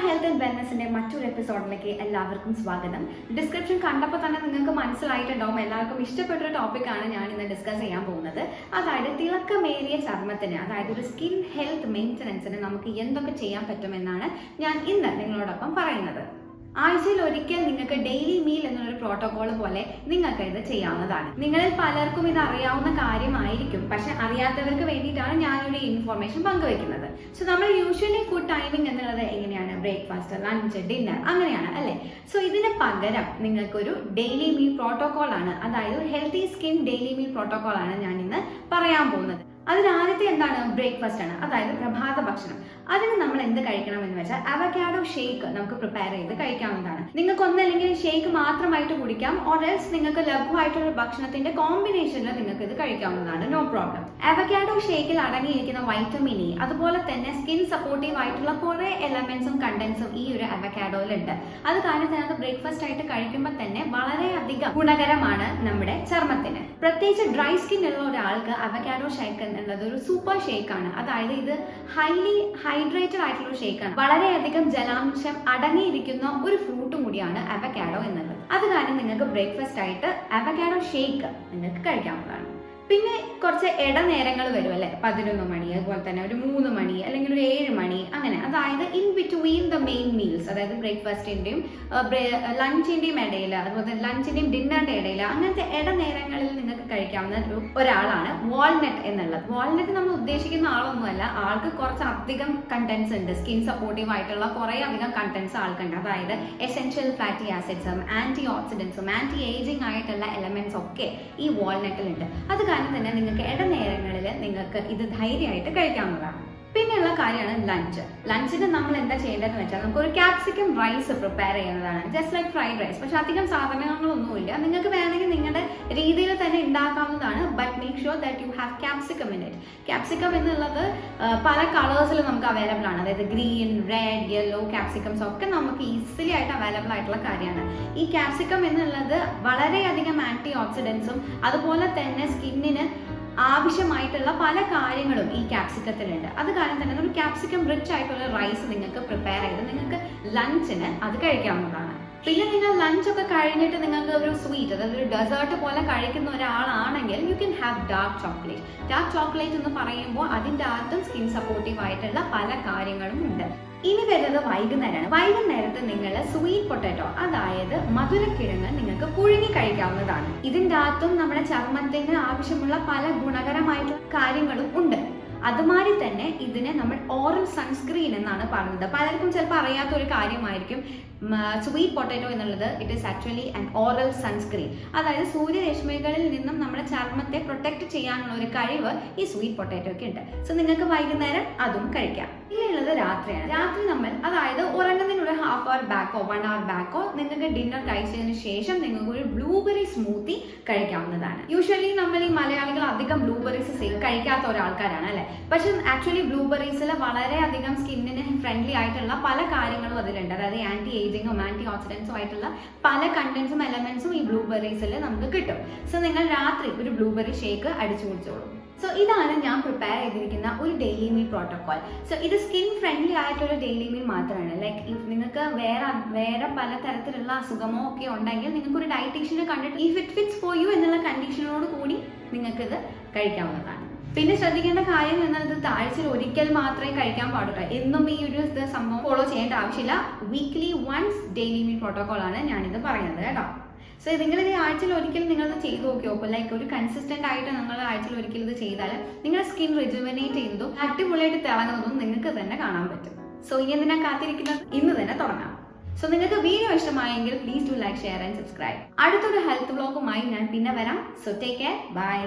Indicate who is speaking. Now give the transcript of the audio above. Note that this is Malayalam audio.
Speaker 1: ഹെൽത്ത് ആൻഡ് വെൽനസിന്റെ മറ്റൊരു എപ്പിസോഡിലേക്ക് എല്ലാവർക്കും സ്വാഗതം. ഡിസ്ക്രിപ്ഷൻ കണ്ടപ്പോൾ തന്നെ നിങ്ങൾക്ക് മനസ്സിലായിട്ടുണ്ടാവും എല്ലാവർക്കും ഇഷ്ടപ്പെട്ട ഒരു ടോപ്പിക്കാണ് ഞാൻ ഇന്ന് ഡിസ്കസ് ചെയ്യാൻ പോകുന്നത്. അതായത് തിളക്കമേറിയ ചർമ്മത്തിന് അതായത് ഒരു സ്കിൻ ഹെൽത്ത് മെയിന്റനൻസിന് നമുക്ക് എന്തൊക്കെ ചെയ്യാൻ പറ്റുമെന്നാണ് ഞാൻ ഇന്ന് നിങ്ങളോടൊപ്പം പറയുന്നത്. ആഴ്ചയിൽ ഒരിക്കൽ നിങ്ങൾക്ക് ഡെയിലി മീൽ എന്നൊരു പ്രോട്ടോകോൾ പോലെ നിങ്ങൾക്ക് ഇത് ചെയ്യാവുന്നതാണ്. നിങ്ങളിൽ പലർക്കും ഇത് അറിയാവുന്ന കാര്യമായിരിക്കും. പക്ഷെ അറിയാത്തവർക്ക് വേണ്ടിയിട്ടാണ് ഞാനൊരു ഇൻഫോർമേഷൻ പങ്കുവെക്കുന്നത്. സോ നമ്മൾ യൂഷ്വലി ഫുഡ് ടൈമിംഗ് എന്നുള്ളത് എങ്ങനെയാണ്? ബ്രേക്ക്ഫാസ്റ്റ് ലഞ്ച് ഡിന്നർ അങ്ങനെയാണ് അല്ലേ? സോ ഇതിന് പകരം നിങ്ങൾക്കൊരു ഡെയിലി മീൽ പ്രോട്ടോകോൾ ആണ്. അതായത് ഒരു healthy skin daily meal protocol ആണ് ഞാൻ ഇന്ന് പറയാൻ പോകുന്നത്. അതിൽ ആദ്യത്തെ എന്താണ്? ബ്രേക്ക്ഫാസ്റ്റ് ആണ്. അതായത് പ്രഭാത ഭക്ഷണം. അതിന് നമ്മൾ എന്ത് കഴിക്കണം എന്ന് വെച്ചാൽ അവക്കാഡോ ഷേക്ക് നമുക്ക് പ്രിപ്പയർ ചെയ്ത് കഴിക്കാവുന്നതാണ്. നിങ്ങൾക്ക് ഒന്നല്ലെങ്കിൽ ഷേക്ക് മാത്രമായിട്ട് കുടിക്കാം. ഓർ എൽസ് നിങ്ങൾക്ക് ലഘുവായിട്ടുള്ള ഭക്ഷണത്തിന്റെ കോമ്പിനേഷനിൽ നിങ്ങൾക്ക് ഇത് കഴിക്കാവുന്നതാണ്. നോ പ്രോബ്ലം അവക്കാഡോ ഷേക്കിൽ അടങ്ങിയിരിക്കുന്ന വൈറ്റമിൻ ഇ അതുപോലെ തന്നെ സ്കിൻ സപ്പോർട്ടീവ് ആയിട്ടുള്ള കുറെ എലമെന്റ്സും കണ്ടന്റ്സും ഈ ഒരു അവക്കാഡോയിലുണ്ട് അത് കാരണം അത് ബ്രേക്ക്ഫാസ്റ്റ് ആയിട്ട് കഴിക്കുമ്പോൾ തന്നെ വളരെയധികം ഗുണകരമാണ് നമ്മുടെ ചർമ്മത്തിന്. പ്രത്യേകിച്ച് ഡ്രൈ സ്കിൻ ഉള്ള ഒരാൾക്ക് അവക്കാഡോ ഷേക്ക് എന്നുള്ളത് ഒരു സൂപ്പർ ഷേക്ക് ആണ് അതായത് ഇത് ഹൈലി ഹൈഡ്രേറ്റഡ് ആയിട്ടുള്ള ഒരു ഷേക്ക് ആണ് വളരെയധികം ജലാംശം അടങ്ങിയിരിക്കുന്ന ഒരു ഫ്രൂട്ടും കൂടിയാണ് അവക്കാഡോ എന്നുള്ളത്. അത് കാരണം നിങ്ങൾക്ക് ബ്രേക്ക്ഫാസ്റ്റ് ആയിട്ട് അവക്കാഡോ ഷേക്ക് നിങ്ങൾക്ക് കഴിക്കാവുന്നതാണ്. പിന്നെ കുറച്ച് ഇടനേരങ്ങൾ വരും അല്ലെ? പതിനൊന്ന് മണി അതുപോലെ തന്നെ ഒരു മൂന്ന് മണി അല്ലെങ്കിൽ ഒരു ഏഴ് മണി അങ്ങനെ. അതായത് in between the main meals അതായത് ബ്രേക്ക്ഫാസ്റ്റിന്റെയും ലഞ്ചിന്റെയും ഇടയിൽ അതുപോലെ തന്നെ ഡിന്നറിന്റെ ഇടയിൽ അങ്ങനത്തെ ഇടനേരങ്ങളിൽ നിങ്ങൾക്ക് കഴിക്കാവുന്ന ഒരു ഒരാളാണ് വാൾനട്ട് എന്നുള്ളത്. വാൾനട്ട് നമ്മൾ ഉദ്ദേശിക്കുന്ന ആളൊന്നുമല്ല. ആൾക്ക് കുറച്ച് അധികം കണ്ടന്റ്സ് ഉണ്ട്. സ്കിൻ സപ്പോർട്ടീവ് ആയിട്ടുള്ള കുറേ അധികം കണ്ടന്റ്സ് ആൾക്കുണ്ട്. അതായത് എസെൻഷ്യൽ ഫാറ്റി ആസിഡ്സും ആന്റി ഓക്സിഡൻസും ആന്റി ഏജിങ് ആയിട്ടുള്ള എലമെന്റ്സ് ഒക്കെ ഈ വാൾനട്ടിലുണ്ട് അത് കാരണം തന്നെ നിങ്ങൾക്ക് ഇടനേരങ്ങളിൽ നിങ്ങൾക്ക് ഇത് ധൈര്യമായിട്ട് കഴിക്കാവുന്നതാണ്. പിന്നെയുള്ള കാര്യമാണ് ലഞ്ച് ലഞ്ചിന് നമ്മൾ എന്താ ചെയ്യേണ്ടതെന്ന് വെച്ചാൽ നമുക്ക് ഒരു ക്യാപ്സിക്കം റൈസ് പ്രിപ്പയർ ചെയ്യുന്നതാണ്. ജസ്റ്റ് ലൈക്ക് ഫ്രൈഡ് റൈസ് പക്ഷെ അധികം സാധനങ്ങളൊന്നുമില്ല. നിങ്ങൾക്ക് വേണമെങ്കിൽ നിങ്ങളുടെ രീതിയിൽ തന്നെ ഉണ്ടാക്കാവുന്നതാണ് but make sure that you have capsicum in it capsicum എന്നുള്ളത് പല കളേഴ്സിൽ നമുക്ക് അവൈലബിൾ ആണ്. അതായത് ഗ്രീൻ റെഡ് യെല്ലോ ക്യാപ്സിക്കംസ് ഒക്കെ നമുക്ക് ഈസിലി ആയിട്ട് അവൈലബിൾ ആയിട്ടുള്ള കാര്യമാണ്. ഈ ക്യാപ്സിക്കം എന്നുള്ളത് വളരെയധികം ആന്റി ഓക്സിഡൻസും അതുപോലെ തന്നെ സ്കിന്നിന് ആവശ്യമായിട്ടുള്ള പല കാര്യങ്ങളും ഈ ക്യാപ്സിക്കത്തിലുണ്ട് അത് കാരണം തന്നെ നമ്മൾ ക്യാപ്സിക്കം റിച്ച് ആയിട്ടുള്ള റൈസ് നിങ്ങൾക്ക് പ്രിപ്പയർ ചെയ്ത് നിങ്ങൾക്ക് ലഞ്ചിന് അത് കഴിക്കാവുന്നതാണ്. പിന്നെ നിങ്ങൾ ലഞ്ച് ഒക്കെ കഴിഞ്ഞിട്ട് നിങ്ങൾക്ക് ഒരു സ്വീറ്റ് അതായത് ഒരു ഡെസേർട്ട് പോലെ കഴിക്കുന്ന ഒരാളാണെങ്കിൽ you can have dark chocolate dark chocolate എന്ന് പറയുമ്പോൾ അതിന്റെ അകത്തും സ്കിൻ സപ്പോർട്ടീവ് ആയിട്ടുള്ള പല കാര്യങ്ങളും ഉണ്ട്. ഇനി വരുന്നത് വൈകുന്നേരമാണ് വൈകുന്നേരത്ത് നിങ്ങൾ സ്വീറ്റ് പൊട്ടാറ്റോ അതായത് മധുരക്കിഴങ്ങ് നിങ്ങൾക്ക് പുഴുങ്ങി കഴിക്കാവുന്നതാണ്. ഇതിന്റെ അകത്തും നമ്മുടെ ചർമ്മത്തിന് ആവശ്യമുള്ള പല ഗുണകരമായിട്ടുള്ള കാര്യങ്ങളും ഉണ്ട്. അതുമാതിരി തന്നെ ഇതിനെ നമ്മൾ ഓറൽ സൺസ്ക്രീൻ എന്നാണ് പറയുന്നത്. പലർക്കും ചിലപ്പോൾ അറിയാത്ത ഒരു കാര്യമായിരിക്കും. സ്വീറ്റ് പൊട്ടാറ്റോ എന്നുള്ളത് it is actually an oral sunscreen അതായത് സൂര്യരശ്മികളിൽ നിന്നും നമ്മുടെ ചർമ്മത്തെ പ്രൊട്ടക്ട് ചെയ്യാനുള്ള ഒരു കഴിവ് ഈ സ്വീറ്റ് പൊട്ടാറ്റോയ്ക്ക് ഉണ്ട്. സോ നിങ്ങൾക്ക് വൈകുന്നേരം അതും കഴിക്കാം. ഇനിയുള്ളത് രാത്രിയാണ്. രാത്രി നമ്മൾ അതായത് ഉറങ്ങുന്നതിനുള്ള ഹാഫ് അവർ ബാക്കോ വൺ അവർ ബാക്കോ നിങ്ങൾക്ക് ഡിന്നർ കഴിച്ചതിന് ശേഷം നിങ്ങൾക്ക് ഒരു ബ്ലൂബെറി സ്മൂത്തി കഴിക്കാവുന്നതാണ്. യൂഷ്വലി നമ്മൾ ഈ മലയാളികൾ അധികം ബ്ലൂബെറീസ് കഴിക്കാത്ത ഒരാൾക്കാരാണ് അല്ലെ? പക്ഷെ ആക്ച്വലി ബ്ലൂബെറീസിൽ വളരെയധികം സ്കിന്നിന് ഫ്രണ്ട്ലി ആയിട്ടുള്ള പല കാര്യങ്ങളും അതിലുണ്ട്. അതായത് ആന്റി ഏജിങ്ങും ആന്റി ഓക്സിഡൻസും ആയിട്ടുള്ള പല കണ്ടൻസും എലമെന്റ്സും ഈ ബ്ലൂബെറീസിൽ നമുക്ക് കിട്ടും. സോ നിങ്ങൾ രാത്രി ഒരു ബ്ലൂബെറി ഷേക്ക് അടിച്ചു കുടിച്ചോളൂ. സോ ഇതാണ് ഞാൻ പ്രിപ്പയർ ചെയ്തിരിക്കുന്ന ഒരു ഡെയിലി മീൽ പ്രോട്ടോകോൾ സോ ഇത് സ്കിൻ ഫ്രണ്ട്ലി ആയിട്ടുള്ള ഡെയിലി മീൽ മാത്രമാണ്. ലൈക്ക് ഇഫ് നിങ്ങൾക്ക് വേറെ വേറെ പല തരത്തിലുള്ള അസുഖമോ ഒക്കെ ഉണ്ടെങ്കിൽ നിങ്ങൾക്ക് ഒരു ഡയറ്റീഷ്യനെ കണ്ടിട്ട് if it fits for you എന്നുള്ള കണ്ടീഷനോട് കൂടി നിങ്ങൾക്കിത് കഴിക്കാവുന്നതാണ്. പിന്നെ ശ്രദ്ധിക്കേണ്ട കാര്യം എന്നാൽ ഇത് ആഴ്ചയിൽ ഒരിക്കൽ മാത്രമേ കഴിക്കാൻ പാടുള്ളൂ. എന്നും ഈ ഒരു സംഭവം ഫോളോ ചെയ്യേണ്ട ആവശ്യമില്ല. Weekly once daily meal protocol ആണ് ഞാനിത് പറയുന്നത് കേട്ടോ. സോ നിങ്ങൾ ഇത് ആഴ്ചയിൽ ഒരിക്കൽ നിങ്ങൾ ഇത് ചെയ്ത് നോക്കി അപ്പോൾ ലൈക്ക് ഒരു കൺസിസ്റ്റന്റ് ആയിട്ട് നിങ്ങൾ ആഴ്ചയിൽ ഒരിക്കൽ ഇത് ചെയ്താൽ നിങ്ങളുടെ സ്കിൻ റിജുവനേറ്റ് ചെയ്യുന്നതും അടിപൊളിയായിട്ട് തിളങ്ങുന്നതും നിങ്ങൾക്ക് തന്നെ കാണാൻ പറ്റും. സോ ഇനി എന്തിനാ കാത്തിരിക്കുന്നത്? ഇന്ന് തന്നെ തുടങ്ങാം. സോ നിങ്ങൾക്ക് വീഡിയോ ഇഷ്ടമായെങ്കിൽ please do like share and subscribe അടുത്തൊരു ഹെൽത്ത് വ്ളോഗുമായി ഞാൻ പിന്നെ വരാം. So take care bye